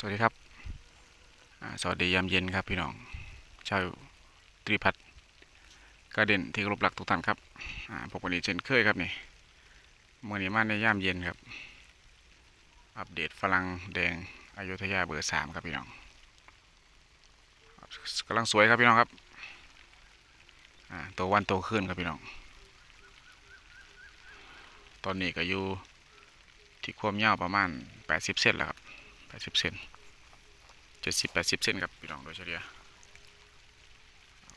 สวัสดีครับ สวัสดียามเย็นครับพี่น้อง ชาวตรีพัฒน์กระเด็นที่เคารพรักทุกท่านครับพบกันอีกเช่นเคยครับนี่เมื่อนี้มาในยามเย็นครับ อัปเดตฝรั่งแดงอยุธยาเบอร์สามครับพี่น้องกำลังสวยครับพี่น้องครับตัววันตัวขึ้นครับพี่น้อง ตอนนี้ก็อยู่ที่ความยาวประมาณ 80 เซนแล้วครับ 80เซน70 80เซนครับพี่น้องโดยเฉลี่ย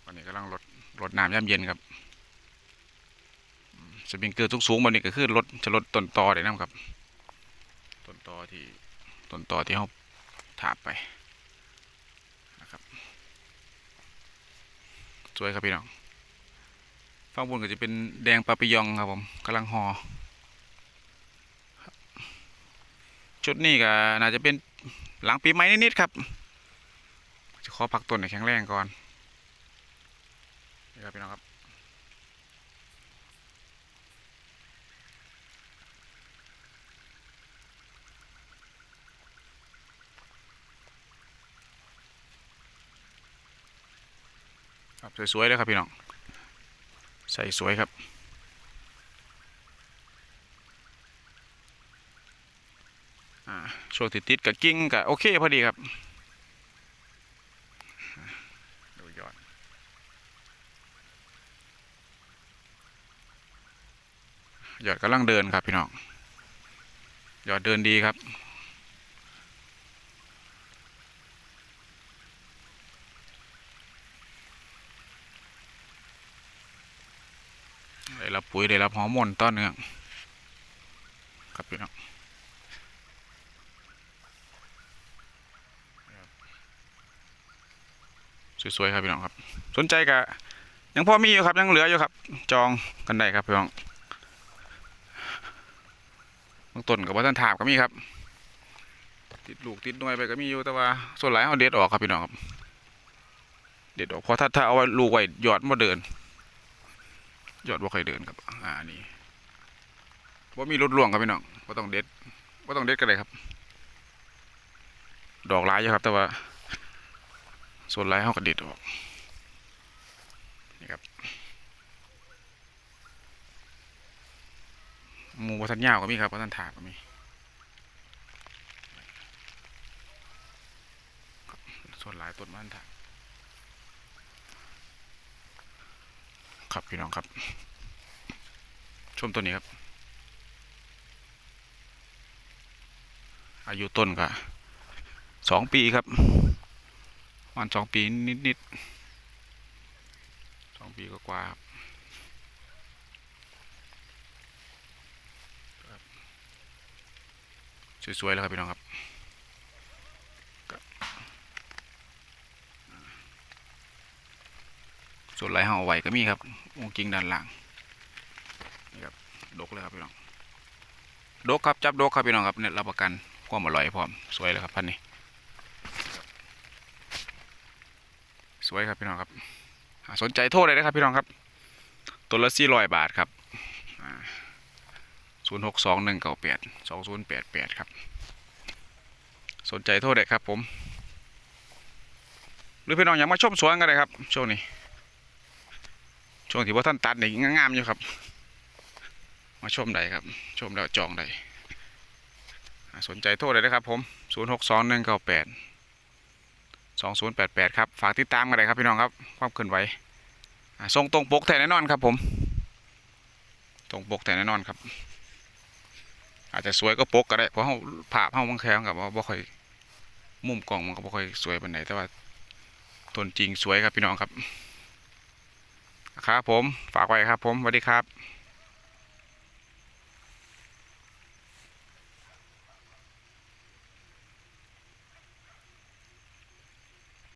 วันนี้กำลังลดลดน้ำย่ำเย็นครับอืมสปริงเกอร์ทุกสูงๆวันนี้ก็คือลดจะลดต้นตอได้น้ำครับต้นตอที่ต้นตอที่เขาถาบไปนะครับสวยครับพี่น้องฝั่งบนก็จะเป็นแดงปาปิยองครับผมกำลังหอ ชุดนี้ก็น่าจะเป็นหลังปีใหม่นิดๆครับ จะขอพักต้นให้แข็งแรงก่อนนี่ครับพี่น้องครับครับสวยๆเลยครับพี่น้อง ใส่สวยครับ อ่า ช่วงติดติดกับกิ้งกับโอเคพอดีครับดูยอดยอดกำลังเดินครับพี่น้องยอดเดินดีครับได้รับปุ๋ยได้รับฮอร์โมนต้อนเนื่องครับพี่น้อง สวยๆครับพี่น้องครับ สนใจกะยังพอมีอยู่ครับยังเหลืออยู่ครับ จองกันได้ครับพี่น้องบางต้นกับว่าท่านถาบก็มีครับ ติดลูกติดหน่วยไปก็มีอยู่แต่ว่า ส่วนหลายเอาเด็ดออกครับพี่น้องครับ เด็ดออกเพราะถ้าถ้าเอาไว้ลูกไว้หยอดมาเดินหยอดบ่ค่อยเดินครับ อ่านี่ว่ามีรถล่วงครับพี่น้องว่าต้องเด็ดว่าต้องเด็ดกันเลยครับ ดอกหลายอยู่ครับ แต่ว่า ส่วนไรเขาก็เด็ดออกนี่ครับหมูวัทันยาวก็มีครับวัทันถาก็มีส่วนหลายต้นวัทันถาครับพี่น้องครับ ชมต้นนี้ครับ อายุต้นก็สองปีครับ ประมาณสองปีนิดๆสองปีก็กว่าครับสวยๆแล้วครับพี่น้องครับส่วนไรห่อาไว้ก็มีครับวงกิ่งด้านหล่างนี่ครับดกเลยครับพี่น้องดกครับจับดกครับพี่น้องครับเนี่ยรับประกันความอร่อยพร้อมสวยเลยครับพันนี้ สวยครับพี่น้องครับสนใจโทษเลยนะครับพี่น้องครับ ตัวละสี่ร้อยบาทครับศูนย์หกสองหนึ่งเก้าแปดสองศูนย์แปดแปดครับ สนใจโทษเลยครับผม หรือพี่น้องอยากมาชมสวนกันเลยครับ ช่วงนี้ ช่วงที่ว่าท่านตัดนี่งามๆอยู่ครับ มาชมได้ครับ ชมแล้วจองได้สนใจโทษเลยนะครับผมศูนย์หกสองหนึ่งเก้าแปด สองศูนย์แปดแปดครับ ฝากติดตามกันเลยครับพี่น้องครับ ความเคลื่อนไหวทรงตรงปกแท้แน่นอนครับผม ตรงปกแท้แน่นอนครับ อาจจะสวยก็ปกก็ได้ เพราะเขาผ่าเฮาบางแคงกับว่าบ่ค่อยมุมกล่องมันก็บ่ค่อยสวยปานไหนแต่ว่าต้นจริงสวยครับพี่น้องครับ ครับผม ฝากไว้ครับผมสวัสดีครับ